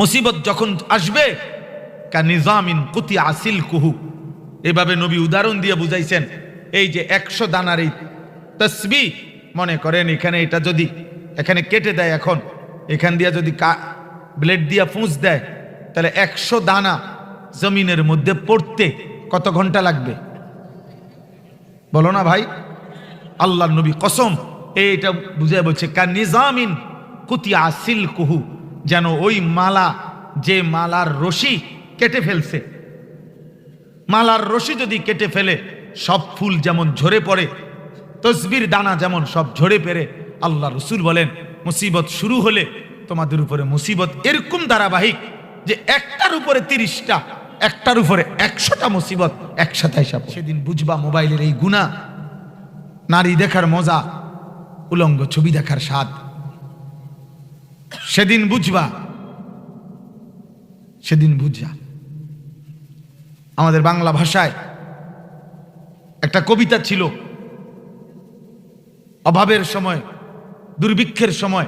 মুসিবত যখন আসবে, কা নিজামিন কুতি আসিল কুহু এভাবে নবী উদাহরণ দিয়ে বুঝাইছেন, এই যে একশো দানার এই তসবি, মনে করেন এখানে এটা যদি, এখানে কেটে দেয় এখন, এখান দিয়ে যদি ব্লেড দিয়ে ফুঁস দেয়, তাহলে একশো দানা জমিনের মধ্যে পড়তে কত ঘণ্টা লাগবে? বলো না ভাই আল্লাহ নবী কসম, এইটা বুঝে বলছে, কা নিজামিন কুতি আসিল কুহু যেন ওই মালা, যে মালার রশি কেটে ফেলছে। মালার রশি যদি কেটে ফেলে, সব ফুল যেমন ঝরে পড়ে, তসবির দানা যেমন সব ঝরে পেরে, আল্লাহ রসুল বলেন, মুসিবত শুরু হলে তোমাদের উপরে মুসিবত এরকম ধারাবাহিক যে একটার উপরে তিরিশটা, একটার উপরে একশোটা মুসিবত একসাথে হিসাব সেদিন বুঝবা মোবাইলের এই গুণা, নারী দেখার মজা, উলঙ্গ ছবি দেখার স্বাদ। সেদিন বুঝবা সেদিন বুঝবা আমাদের বাংলা ভাষায় একটা কবিতা ছিল, অভাবের সময়, দুর্ভিক্ষের সময়,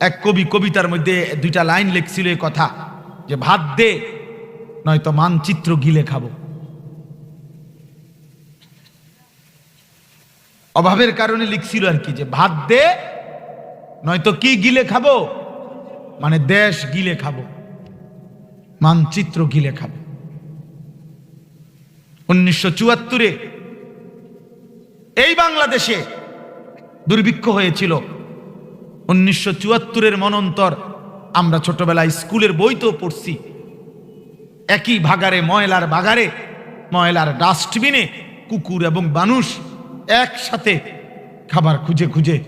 এক কবি কবিতার মধ্যে দুইটা লাইন লিখছিল এই কথা, যে ভাত দে, নয়তো মানচিত্র গিলে খাব। অভাবের কারণে লিখছিল আর কি, যে ভাত দে নয়তো কি গিলে খাব? মানে দেশ গিলে খাব। মানচিত্র গিলে খাব। উনিশশো চুয়াত্তরে এই বাংলাদেশে দুর্ভিক্ষ হয়েছিল। উনিশশো চুয়াত্তরের মনন্তর আমরা ছোটবেলায় স্কুলের বইতেও পড়ছি। একই ভাগারে ময়লার বাগারে ময়লার ডাস্টবিনে কুকুর এবং মানুষ একসাথে খাবার খুঁজে খুঁজে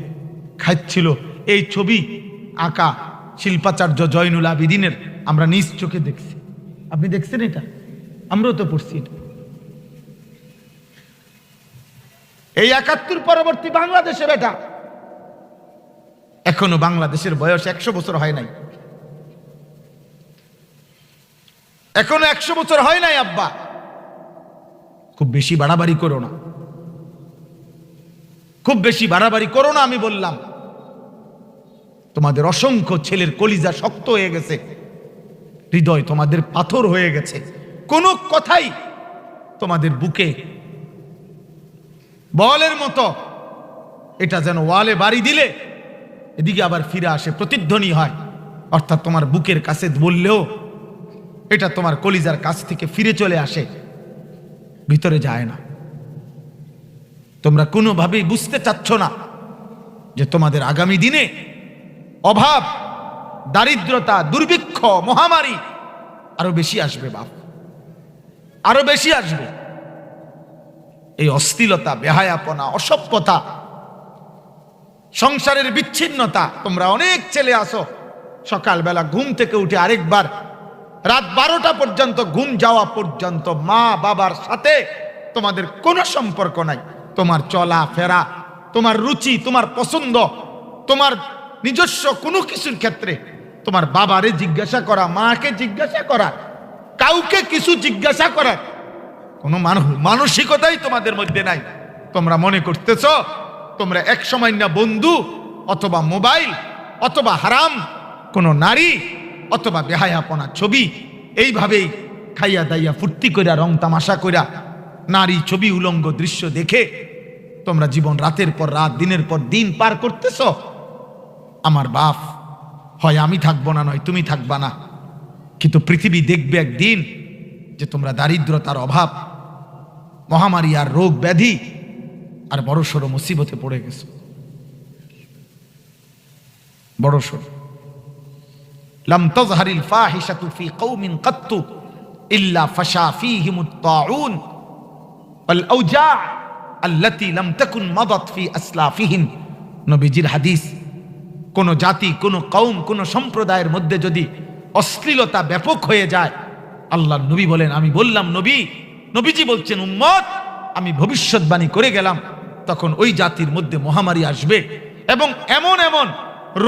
খাচ্ছিল এই ছবি আঁকা শিল্পাচার্য জয়নুল আবিদিনের আমরা নিজ চোখে দেখছি। আপনি দেখছেন এটা? আমরাও তো পড়ছি এটা। এই একাত্তর পরবর্তী বাংলাদেশের এটা এখনও বাংলাদেশের বয়স একশো বছর হয় নাই। এখনও একশো বছর হয় নাই, আব্বা। খুব বেশি বাড়াবাড়ি করো না। খুব বেশি বাড়াবাড়ি করো না, আমি বললাম। তোমাদের অসংখ্য ছেলের কলিজা শক্ত হয়ে গেছে। হৃদয় তোমাদের পাথর হয়ে গেছে। কোনো কথাই তোমাদের বুকে বলের মতো। এটা যেন ওয়ালে বাড়ি দিলে এদিকে আবার ফিরে আসে প্রতিধ্বনি হয়। অর্থাৎ তোমার বুকের কাছে বললেও এটা তোমার কলিজার কাছ থেকে ফিরে চলে আসে। ভিতরে যায় না। তোমরা কোনোভাবেই বুঝতে চাচ্ছ না যে তোমাদের আগামী দিনে অভাব, দারিদ্রতা, দুর্ভিক্ষ, মহামারী, আরও বেশি আসবে বাপ। আরও বেশি আসবে। এই অস্থিলতা বেহায়াপনা, অসভ্যতা, সংসারের বিচ্ছিন্নতা, তোমরা অনেক ছেলে আসো সকালবেলা ঘুম থেকে উঠে আরেকবার, রাত বারোটা পর্যন্ত ঘুম যাওয়া পর্যন্ত মা বাবার সাথে তোমাদের কোনো সম্পর্ক নাই। তোমার চলা ফেরা তোমার রুচি, তোমার পছন্দ, তোমার নিজস্ব কোনো কিছুর ক্ষেত্রে তোমার বাবারে জিজ্ঞাসা করা, মাকে জিজ্ঞাসা করা, কাউকে কিছু জিজ্ঞাসা করার কোনো মানসিকতাই তোমাদের মধ্যে নাই। তোমরা মনে করতেছ, তোমরা এক সময় না বন্ধু, অথবা মোবাইল, অথবা হারাম, কোনো নারী, অথবা বেহায়াপনা ছবি, এইভাবেই খাইয়া দাইয়া ফুর্তি কইরা রং তামাশা কইরা নারী ছবি, উলঙ্গ দৃশ্য দেখে তোমরা জীবন রাতের পর রাত, দিনের পর দিন পার করতেছ আমার বাপ। হয় আমি থাকব না, নয় তুমি থাকবা না। কিন্তু পৃথিবী দেখবে একদিন যে তোমরা দারিদ্রতার অভাব, মহামারী আর রোগ ব্যাধি আর বড় সড়ো মুসিবতে পড়ে গেছো। বড় সর ইল্লা ফি নবীজির হাদিস কোন জাতি, কোন কৌম কোন সম্প্রদায়ের মধ্যে যদি অশ্লীলতা ব্যাপক হয়ে যায়, আল্লাহ নবী বলেন, আমি বললাম, নবী, নবীজি বলছেন, উম্মত, আমি ভবিষ্যৎবাণী করে গেলাম। তখন ওই জাতির মধ্যে মহামারী আসবে এবং এমন এমন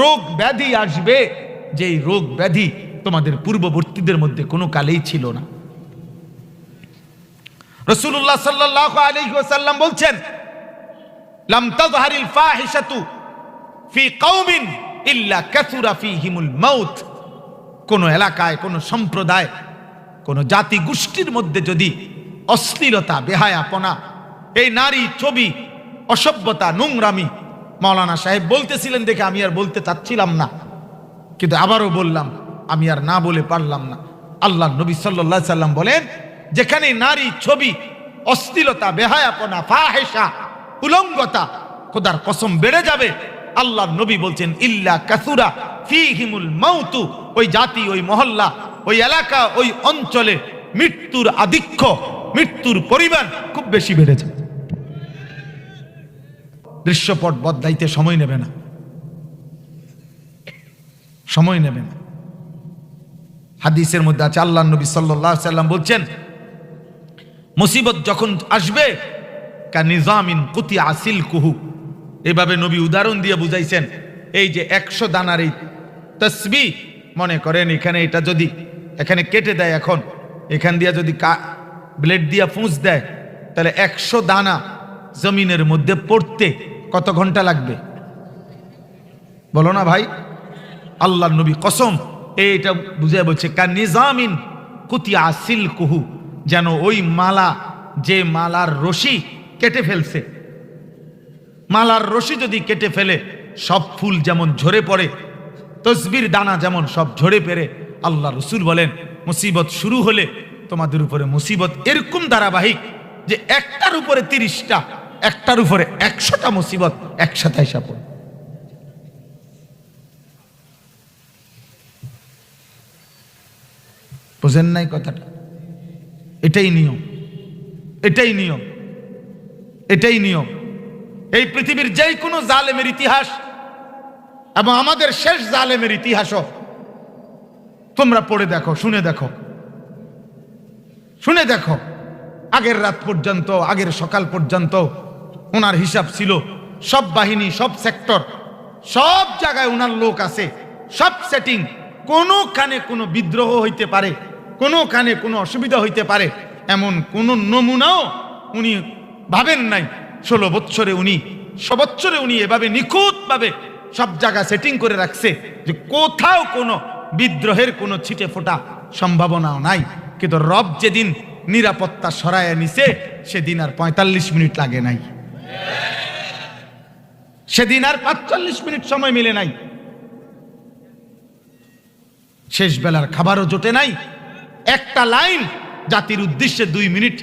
রোগ ব্যাধি আসবে যে রোগ ব্যাধি তোমাদের পূর্ববর্তীদের মধ্যে কোনো কালেই ছিল না। রসুল্লাহ সাল্লাহ আলহিহাসাল্লাম বলছেন, লাম তাজহারিল ফাহিশাতু ফি কওমিন ইল্লা কাসুরা কোনো এলাকায়, কোন সম্প্রদায়, কোন জাতি গোষ্ঠীর মধ্যে যদি অশ্লীলতা, বেহায়াপনা, এই নারী ছবি, অসভ্যতা, নোংরামি, মাওলানা সাহেব বলতেছিলেন দেখে আমি আর বলতে চাচ্ছিলাম না। কিন্তু আবারও বললাম, আমি আর না বলে পারলাম না। আল্লাহ নবী সাল্লাহ সাল্লাম বলেন, যেখানে নারী ছবি, অশ্লীলতা, বেহায়াপনা ফাহেসা উলঙ্গতা, খোদার কসম বেড়ে যাবে আল্লাহ নবী বলছেন, ইল্লা কাসুরা ফিহিমুল মাউতু ওই জাতি, ওই মহল্লা, ওই এলাকা, ওই অঞ্চলে মৃত্যুর আধিক্য, মৃত্যুর পরিমাণ খুব বেশি বেড়ে যাবে দৃশ্যপট বদলাইতে সময় নেবে না। সময় নেবে না। হাদিসের মধ্যে আছে আল্লাহ নবী সাল্লাহ সাল্লাম বলছেন, মুসিবত যখন আসবে, কা নিজামিন কুতি আসিল কুহু এভাবে নবী উদাহরণ দিয়ে বুঝাইছেন, এই যে একশো দানার এই তসবি, মনে করেন এখানে এটা যদি, এখানে কেটে দেয় এখন, এখান দিয়ে যদি কা, ব্লেড দিয়ে ফুঁস দেয়, তাহলে একশো দানা জমিনের মধ্যে পড়তে কত ঘণ্টা লাগবে? বলো না ভাই। আল্লাহ নবী কসম, এইটা বুঝে বলছে, কা নিজামিন কুতি আসিল কুহু যেন ওই মালা, যে মালার রশি কেটে ফেলছে। মালার রশি যদি কেটে ফেলে, সব ফুল যেমন ঝরে পড়ে, তসবির দানা যেমন সব ঝরে পেরে, আল্লাহ রসুল বলেন, মুসিবত শুরু হলে তোমাদের উপরে মুসিবত এরকম ধারাবাহিক যে একটার উপরে তিরিশটা, একটার উপরে একশোটা মুসিবত একসাথে এসে পড়ে। বোঝেন নাই কথাটা? এটাই নিয়ম এটাই নিয়ম এটাই নিয়ম। এই পৃথিবীর যে কোনো জালেমের ইতিহাস এবং আমাদের শেষ জালেমের ইতিহাসও তোমরা পড়ে দেখো, শুনে দেখো। শুনে দেখো, আগের রাত পর্যন্ত, আগের সকাল পর্যন্ত ওনার হিসাব ছিল, সব বাহিনী, সব সেক্টর, সব জায়গায় ওনার লোক আছে, সব সেটিং কোনোখানে কোনো বিদ্রোহ হইতে পারে কোনোখানে কোনো অসুবিধা হইতে পারে, এমন কোন নমুনাও উনি ভাবেন নাই। ষোলো বৎসরে উনি সবৎসরে উনি এভাবে নিখুঁতভাবে সব জায়গা সেটিং করে রাখছে যে কোথাও কোনো বিদ্রোহের কোনো ছিটে ফোটা সম্ভাবনাও নাই। কিন্তু রব যেদিন নিরাপত্তা সরায় নিছে, সেদিন আর পঁয়তাল্লিশ মিনিট লাগে নাই। সেদিন আর পাঁচচল্লিশ মিনিট সময় মিলে নাই। শেষ বেলার খাবারও জোটে নাই। একটা লাইন জাতির উদ্দেশ্যে দুই মিনিট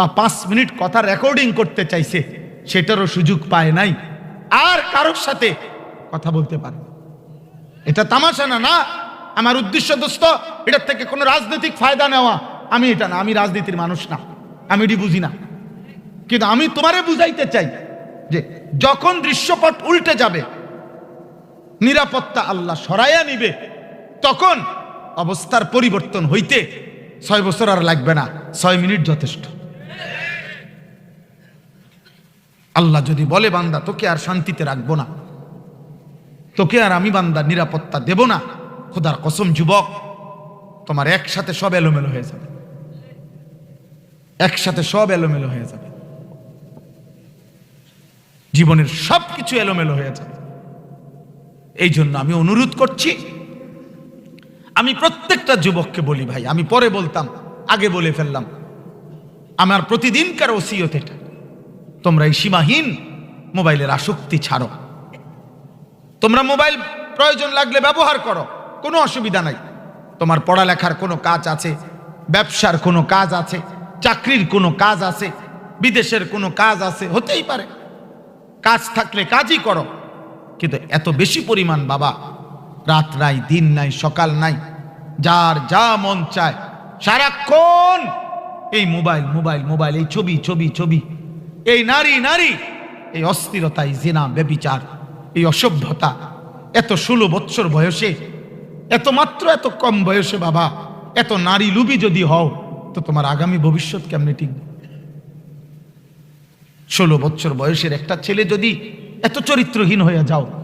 বা পাঁচ মিনিট কথা রেকর্ডিং করতে চাইছে, সেটারও সুযোগ পায় নাই। আর কারোর সাথে কথা বলতে পারে এটা তামাশা না না, আমার উদ্দেশ্য দোস্ত, এটার থেকে কোনো রাজনৈতিক ফায়দা নেওয়া, আমি এটা না, আমি রাজনীতির মানুষ না, আমি এটি বুঝি না। কিন্তু আমি তোমারে বুঝাইতে চাই যে, যখন দৃশ্যপট উল্টে যাবে, নিরাপত্তা আল্লাহ সরাইয়া নিবে, তখন অবস্থার পরিবর্তন হইতে ছয় বছর আর লাগবে না, ছয় মিনিট যথেষ্ট। আল্লাহ যদি বলে, বান্দা, তোকে আর শান্তিতে রাখব না। তোকে আর আমি, বান্দা, নিরাপত্তা দেব না। খোদার কসম, যুবক, তোমার একসাথে সব এলোমেলো হয়ে যাবে। একসাথে সব এলোমেলো হয়ে যাবে। জীবনের সব কিছু এলোমেলো হয়ে যাবে। এই জন্য আমি অনুরোধ করছি, আমি প্রত্যেকটা যুবককে বলি ভাই, আমি পরে বলতাম, আগে বলে ফেললাম, আমার প্রতিদিনকার ওসিয়ত এটা। তোমরা এই সীমাহীন মোবাইলের আসক্তি ছাড়ো। তোমরা মোবাইল প্রয়োজন লাগলে ব্যবহার করো, কোনো অসুবিধা নাই। তোমার পড়ালেখার কোনো কাজ আছে, ব্যবসার কোনো কাজ আছে, চাকরির কোনো কাজ আছে, বিদেশের কোনো কাজ আছে, হতেই পারে। কাজ থাকলে কাজই করো। কিন্তু এত বেশি পরিমাণ বাবা, রাত নাই, দিন নাই, সকাল নাই, যার যা মন চায়, সারাক্ষণ এই মোবাইল মোবাইল মোবাইল, এই ছবি ছবি ছবি এই নারী নারী! এই অস্থিরতা, এই জেনা, বেবিচার, এই অসভ্যতা, এত ষোলো বৎসর বয়সে, এত মাত্র এত কম বয়সে বাবা, এত নারী লুবি যদি হও, তো তোমার আগামী ভবিষ্যৎ কেমনে টিকবে ষোলো বৎসর বয়সের একটা ছেলে যদি এত চরিত্রহীন হয়ে যাও